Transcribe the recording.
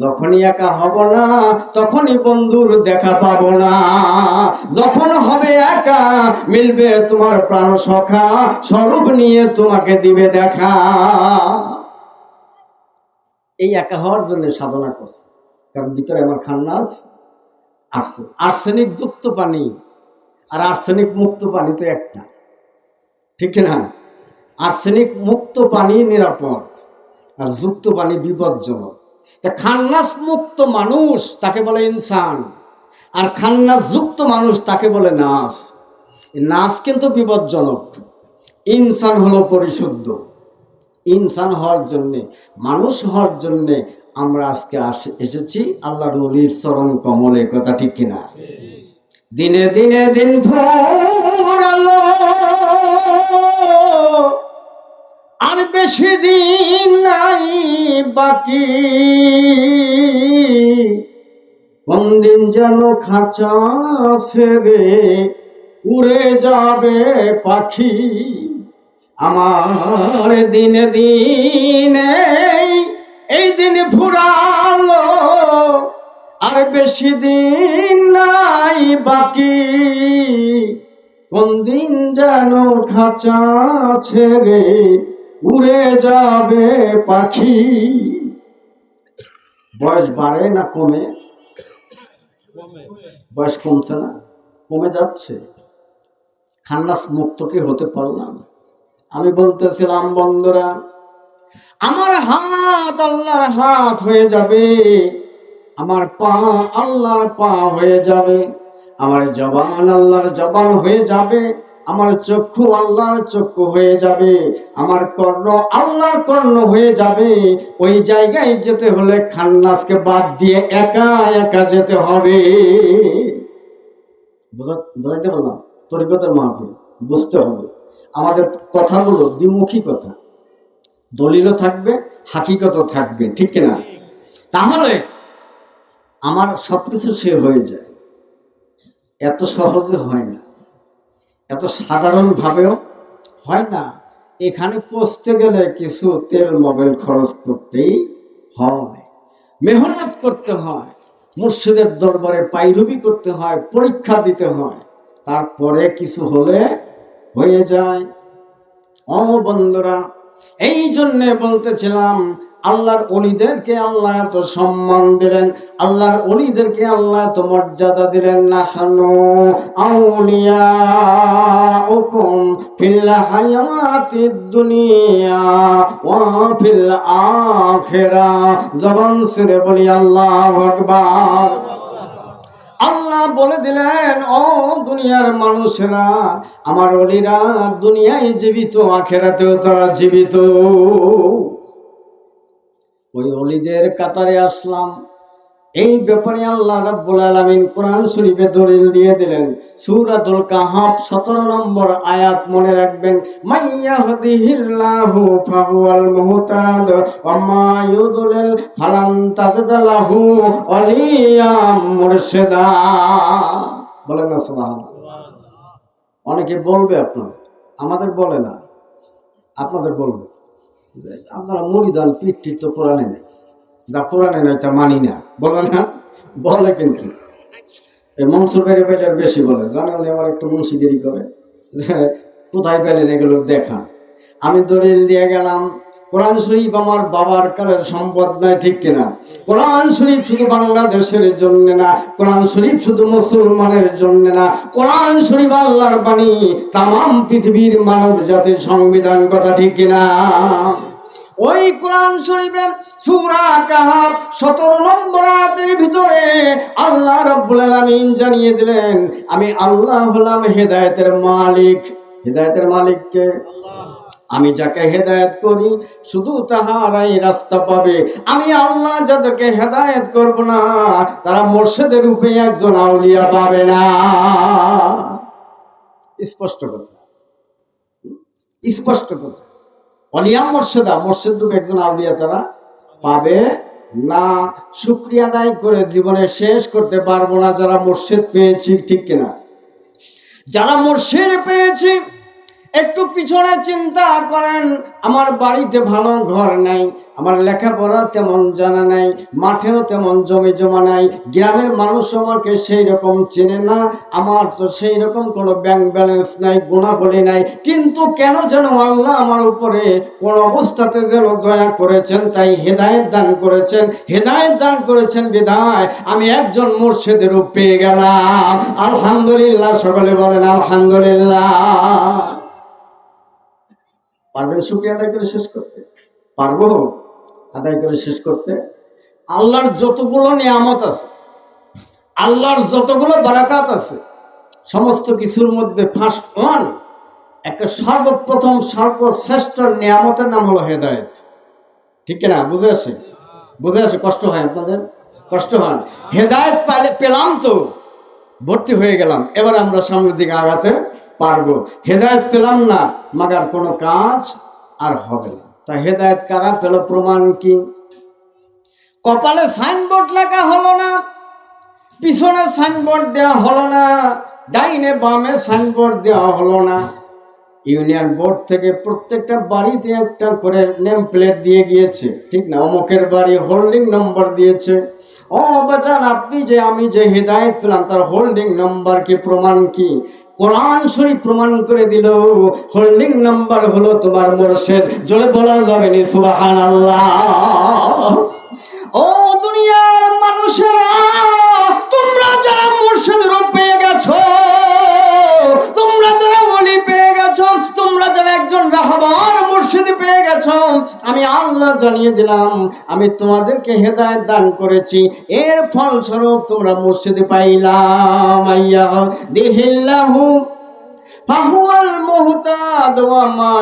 যখনই একা হব না, তখনই বন্ধুর দেখা পাব না। যখন হবে একা, মিলবে তোমার প্রাণ সখা, স্বরূপ নিয়ে তোমাকে দিবে দেখা। এই একা হওয়ার জন্য সাধনা করছে। কারণ ভিতরে আমার খান্নাস আছে আর্সেনিক যুক্ত পানি আর আর্সেনিক মুক্ত পানি তো একটা। ঠিক না? আর্সেনিক মুক্ত পানি নিরাপদ আর যুক্ত পানি বিপজ্জনক। তা খান্নাস মুক্ত মানুষ তাকে বলে ইনসান, আর খান্নাস যুক্ত মানুষ তাকে বলে নাস। নাস কিন্তু বিপজ্জনক। ইনসান হলো পরিশুদ্ধ। ইনসান হওয়ার জন্যে, মানুষ হওয়ার জন্যে আমরা আজকে আসে, এসেছি আল্লাহ অলির চরণ কমলে কথা ঠিক কিনা? দিনে দিনে দিন ফুরালো আর বেশি দিন নাই বাকি। কোন দিন যেন খাঁচা ছেড়ে উড়ে যাবে পাখি। আমার দিনে দিনে এই দিন ফুরালো, আর বেশি দিন নাই বাকি। কোন দিন যেন খাঁচা ছেড়ে উড়ে যাবে পাখি। বয়স বাড়ে না কমে? বয়স কমছে না? কমে যাচ্ছে? খান্নাস মুক্ত কি হতে পারলাম? আমি বলতেছিলাম, বন্ধুরা, আমার হাত আল্লাহর হাত হয়ে যাবে, আমার পা আল্লাহর পা হয়ে যাবে, আমার জবান আল্লাহর জবান হয়ে যাবে আমার চক্ষু আল্লাহর চক্ষু হয়ে যাবে, আমার কর্ণ আল্লাহর কর্ণ হয়ে যাবে। ওই জায়গায় যেতে হলে খান্নাসকে বাদ দিয়ে একা একা যেতে হবে। বোঝা- বোঝাইতে পারলাম? তরিকতের মাহফিল, বুঝতে হবে। আমাদের কথাগুলো দ্বিমুখী কথা। দলিলও থাকবে, হাকিকতও থাকবে, ঠিক কিনা? তাহলে আমার সব কিছু সে হয়ে যায়। এত সহজে হয় না। এত সাধারণভাবেও হয় না। এখানে পৌঁছতে গেলে কিছু তেল মোবাইল খরচ করতেই হয়। মেহনত করতে হয়, মুর্শিদের দরবারে পাইরুবি করতে হয়, পরীক্ষা দিতে হয়। তারপরে কিছু হলে হয়ে যায়। ও বন্ধুরা, এই জন্যে বলতেছিলাম আল্লাহর অলিদেরকে আল্লাহ এত সম্মান দিলেন, আল্লাহর অলিদেরকে আল্লাহ এত মর্যাদা দিলেন না। হানো হুকুম দুনিয়া আখিরা। জবান বলি আল্লাহু আল্লাহ বলে দিলেন, ও দুনিয়ার মানুষেরা, আমার অলিরা দুনিয়ায় জীবিত, আখেরাতেও তারা জীবিত। ওই অলিদের কাতারে আসলাম। এই ব্যাপারে আল্লাহ রাব্বুল আলামিন কোরআন শরীফে দলিল দিয়ে দিলেন সূরাতুল কাহাফ 17 নম্বর আয়াত মনে রাখবেন মাইয়াহদিহিল্লাহু ফাহুয়াল মুহতাদ ওয়া মা ইউদলিল ফালান তাজিদ লাহু ওয়ালিয়াম মুরশিদা। বলেন না সুবহানাল্লাহ। অনেকে বলবে আপনাদের আমাদের বলে না আপনাদের বলবে। আপনারা মুড়িদান পিঠটি তো কোরআনে নেই। যা কোরআনে নেই, তা মানি না। বলে না? বলে কিন্তু। এই মনসুর বাইরে বাইরে বেশি বলে। জানে উনি আমার একটু মুন্সিগিরি করে। কোথায় পেলেন এগুলো দেখান। আমি দলিল দিয়ে গেলাম, কোরআন শরীফ আমার বাবার কালের সম্পদ নাই, ঠিক কিনা? কোরআন শরীফ শুধু বাংলাদেশের জন্য না, কোরআন শরীফ শুধু মুসলমানের জন্য না, কোরআন শরীফ আল্লাহর বাণী তাম পৃথিবীর মানব জাতির সংবিধান কথা ঠিক কিনা? কোরআন শরীফে সূরা কাহাফ 17 নম্বর আয়াতের ভিতরে আল্লাহ রাব্বুল আলামিন জানিয়ে দিলেন আমি আল্লাহ হলাম হেদায়েতের মালিক। হেদায়েতের মালিককে আমি যাকে হেদায়েত করি শুধু তাহারাই রাস্তা পাবে। আমি আল্লাহ যাদেরকে হেদায়েত করব না তারা মোর্শেদের রূপে একজন আউলিয়া পাবে না। স্পষ্ট কথা। স্পষ্ট কথা। অলিয়া মর্ষেদা মোর্শেদ রূপে একজন আউলিয়া তারা পাবে। না, শুক্রিয়া আদায় করে জীবনে শেষ করতে পারব না যারা মোর্শেদ পেয়েছি, ঠিক কিনা? যারা মোর্শেদ পেয়েছি একটু পিছনে চিন্তা করেন, আমার বাড়িতে ভালো ঘর নাই, আমার লেখাপড়া তেমন জানা নাই, মাঠেও তেমন জমি জমা নাই, গ্রামের মানুষ আমাকে সেই রকম চেনে না, আমার তো সেই রকম কোনো ব্যাংক ব্যালেন্স নাই, গুণাবলী নাই, কিন্তু কেন যেন আল্লাহ আমার উপরে কোন অবস্থাতে যেন দয়া করেছেন, তাই হেদায়েত দান করেছেন, হেদায়েত দান করেছেন বিধায় আমি একজন মুর্শিদের রূপ পেয়ে গেলাম। আলহামদুলিল্লাহ, সকলে বলেন আলহামদুলিল্লাহ। পারবেন শুক্রিয়া আদায় করে শেষ করতে। পারব? আদায় করে শেষ করতে। আল্লাহর যতগুলো নিয়ামত আছে, আল্লাহর যতগুলো বারাকাত আছে, সমস্ত কিছুর মধ্যে ফার্স্ট ওয়ান একটা সর্বপ্রথম, সর্বশ্রেষ্ঠ নিয়ামতের নাম হলো হেদায়েত। ঠিক না বুঝে আসে? বুঝে আসে? কষ্ট হয় আপনাদের? কষ্ট হয়। হেদায়েত পাইলে পেলাম তো, ভর্তি হয়ে গেলাম। এবার আমরা সামনের দিকে আগাতে পারব। হেদায়ত পেলাম না, মাগার কোনো কাজ আর হবে না। তা হেদায়ত কারা পেল প্রমাণ কি? কপালে সাইনবোর্ড লেখা হলো না, পিছনে সাইনবোর্ড দেওয়া হলো না, ডাইনে বামে সাইনবোর্ড দেওয়া হলো না। ইউনিয়ন বোর্ড থেকে প্রত্যেকটা বাড়িতে একটা করে নেম প্লেট দিয়ে গিয়েছে। ঠিক না? অমুকের বাড়ি হোল্ডিং নম্বর দিয়েছে। ও বাচান আপনি যে আমি যে হেদায়েত পেলাম, তার হোল্ডিং নম্বর কি, প্রমাণ কি? কোরআন শরীফ প্রমাণ করে দিল হোল্ডিং নাম্বার হলো তোমার মোর্শেদ। জোরে বলা যাবে নি সুবাহান আল্লাহ ও দুনিয়ার মানুষেরা করেছ? আমি আল্লাহ জানিয়ে দিলাম, আমি তোমাদেরকে হেদায়ত দান করেছি। এর ফলস্বরূপ তোমরা মসজিদে পাইলাম, আইয়া দেহিল্লাহু। ফাহুয়াল মুহতাদ ওয়া মা